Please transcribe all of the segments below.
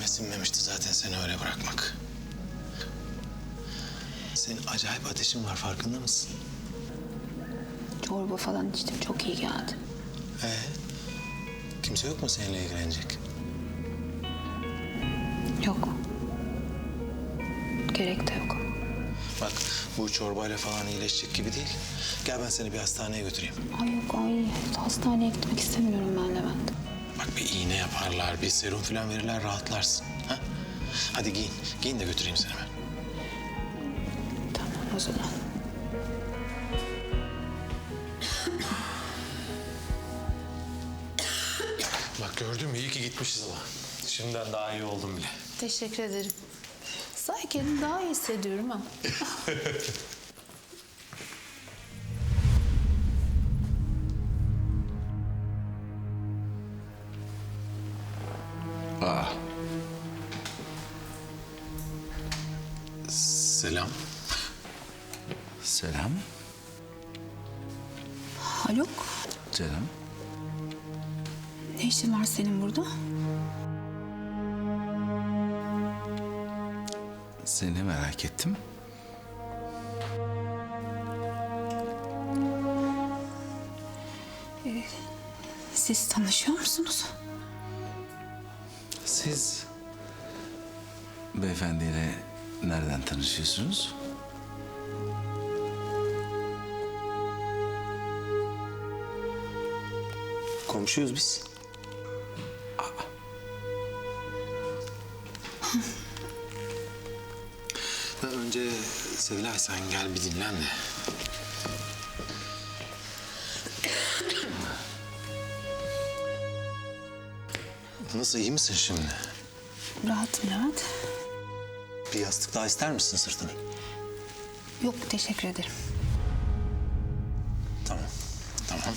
olmamıştı zaten seni öyle bırakmak. Senin acayip ateşin var farkında mısın? Çorba falan içtim çok iyi geldi. Ee, kimse yok mu seninle ilgilenecek? Yok. Gerek de yok. Bak bu çorbayla falan iyileşecek gibi değil. Gel ben seni bir hastaneye götüreyim. Ay yok ay hastaneye gitmek istemiyorum ben Levent. Bak bir iğne yaparlar, bir serum falan verirler rahatlarsın. Ha? Hadi giyin, giyin de götüreyim seni ben. Tamam o zaman. Bak gördün mü iyi ki gitmişiz ama. Şimdiden daha iyi oldum bile. Teşekkür ederim. Sanki kendimi daha iyi hissediyorum ha. Selam. selam Haluk canım. ne işin var senin burada? Seni merak ettim. Siz tanışıyor musunuz? Siz beyefendiyle nereden tanışıyorsunuz? Komşuyuz biz. Önce Sevilay sen gel bir dinlen de. Nasıl iyi misin şimdi? Rahatım Levent. Bir yastık daha ister misin sırtına? Yok teşekkür ederim. Tamam, tamam.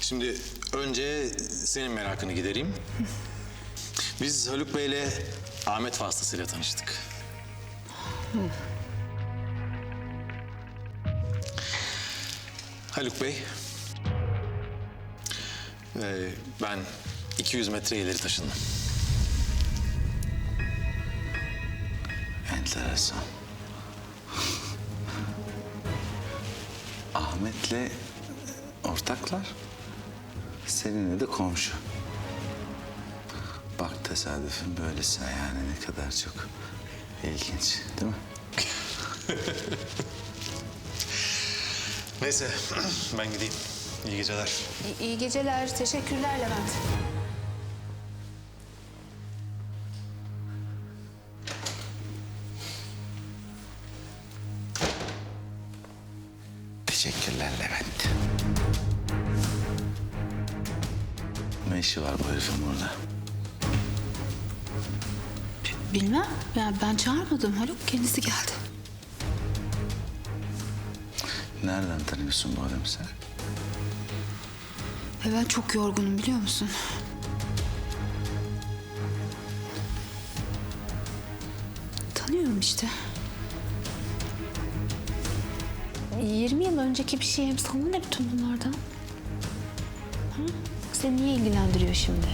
Şimdi önce senin merakını gidereyim. Biz Haluk Bey'le Ahmet vasıtasıyla tanıştık. Haluk Bey, ee, ben 200 metre ileri taşındım. Enteresan. Ahmet'le ortaklar. Seninle de komşu. Bak tesadüfün böylesi yani ne kadar çok ilginç değil mi? Neyse, ben gideyim. İyi geceler. İyi, iyi geceler. Teşekkürler Levent. Teşekkürler Levent. Ne işi var bu herifin burada? Bilmem. Yani ben çağırmadım. Haluk kendisi geldi. Nereden tanıyorsun bu adamı sen? Ve ben çok yorgunum biliyor musun? Tanıyorum işte. 20 yıl önceki bir şeyim sana ne bütün bunlardan? Ha? Seni niye ilgilendiriyor şimdi?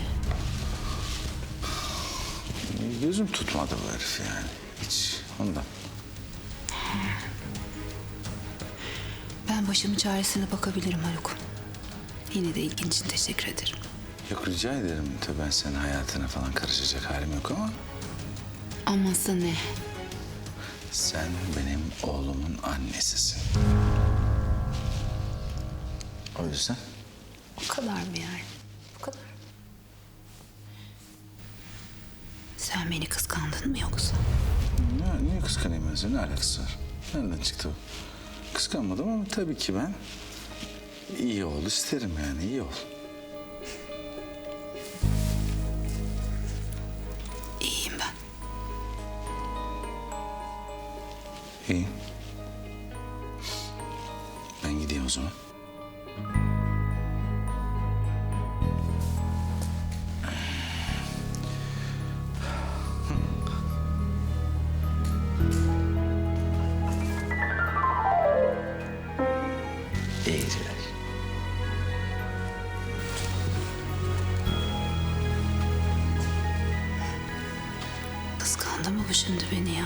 Gözüm tutmadı bu herif yani. Hiç ondan. Ben başımın çaresine bakabilirim Haluk. Yine de ilgin için teşekkür ederim. Yok rica ederim. Tabii ben senin hayatına falan karışacak halim yok ama... Aması ne? Sen benim oğlumun annesisin. O yüzden O kadar mı yani? Bu kadar. Sen beni kıskandın mı yoksa? ya, niye kıskanayım ben seni? Ne alakası var? Nereden çıktı o? Kıskanmadım ama tabii ki ben iyi ol isterim yani iyi ol. İyi. Ben gideyim o zaman. Kıskandı mı bu şimdi beni ya?